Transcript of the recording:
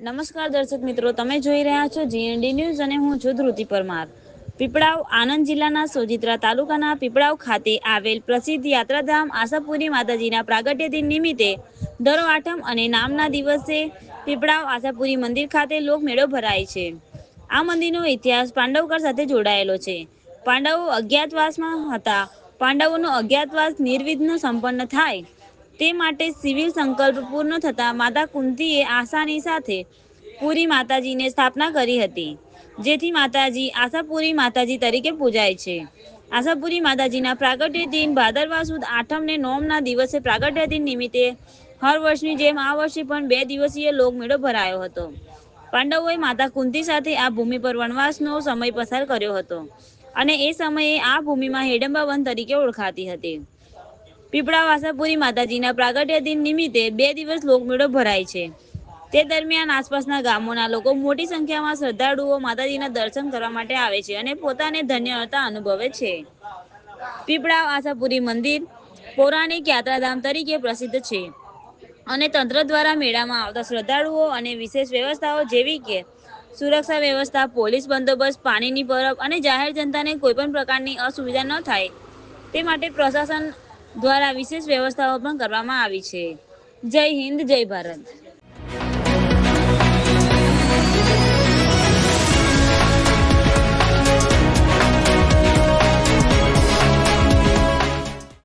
નમસ્કાર દર્શક મિત્રો, તમે જોઈ રહ્યા છો જીએનડી ન્યૂઝ અને હું છું ધ્રુતિ પરમાર. પીપળાવ આણંદ જિલ્લાના સોજિત્રા તાલુકાના પીપળાવ ખાતે આવેલ પ્રસિદ્ધ યાત્રાધામ આશાપુરી માતાજીના પ્રાગટ્ય દિન નિમિત્તે દર આઠમ અને નામના દિવસે પીપળાવ આશાપુરી મંદિર ખાતે લોકમેળો ભરાય છે. આ મંદિરનો ઇતિહાસ પાંડવકાળ સાથે જોડાયેલો છે. પાંડવો અજ્ઞાતવાસમાં હતા. પાંડવોનો અજ્ઞાતવાસ નિર્વિઘ્ન સંપન્ન થાય. તે માટે સિવિલ સંકલ્પ પૂર્ણ થતાં માતા કુંતીએ આશાની સાથે પુરી માતાજીને સ્થાપના કરી હતી, જેથી માતાજી આશાપુરી માતાજી તરીકે પૂજાય છે. આશાપુરી માતાજીના પ્રાગટ્ય દિન ભાદરવા સુદ આઠમને નોમના દિવસે પ્રાગટ્ય દિન નિમિત્તે હર વર્ષની જેમ આ વર્ષે પણ બે દિવસીય લોકમેળો ભરાયો હતો. પાંડવોએ માતા કુંતી સાથે આ ભૂમિ પર વનવાસનો સમય પસાર કર્યો હતો અને એ સમયે આ ભૂમિમાં હેડંબા તરીકે ઓળખાતી હતી. પીપળા વાસાપુરી માતાજીના પ્રાગટ્ય દિન નિમિત્તે બે દિવસ લોકમેળો ભરાય છે. તે દરમિયાન આસપાસના ગામોના લોકો મોટી સંખ્યામાં શ્રદ્ધાળુઓ માતાજીના દર્શન કરવા માટે આવે છે અને પોતાને ધન્યતા અનુભવે છે. પીપળા આશાપુરી મંદિર પૌરાણિક યાત્રાધામ તરીકે પ્રસિદ્ધ છે અને તંત્ર દ્વારા મેળામાં આવતા શ્રદ્ધાળુઓ અને વિશેષ વ્યવસ્થાઓ જેવી કે સુરક્ષા વ્યવસ્થા, પોલીસ બંદોબસ્ત, પાણીની પરબ અને જાહેર જનતાને કોઈપણ પ્રકારની અસુવિધા ન થાય તે માટે પ્રશાસન દ્વારા વિશેષ વ્યવસ્થાઓ પણ કરવામાં આવી છે. જય હિન્દ જય ભારત.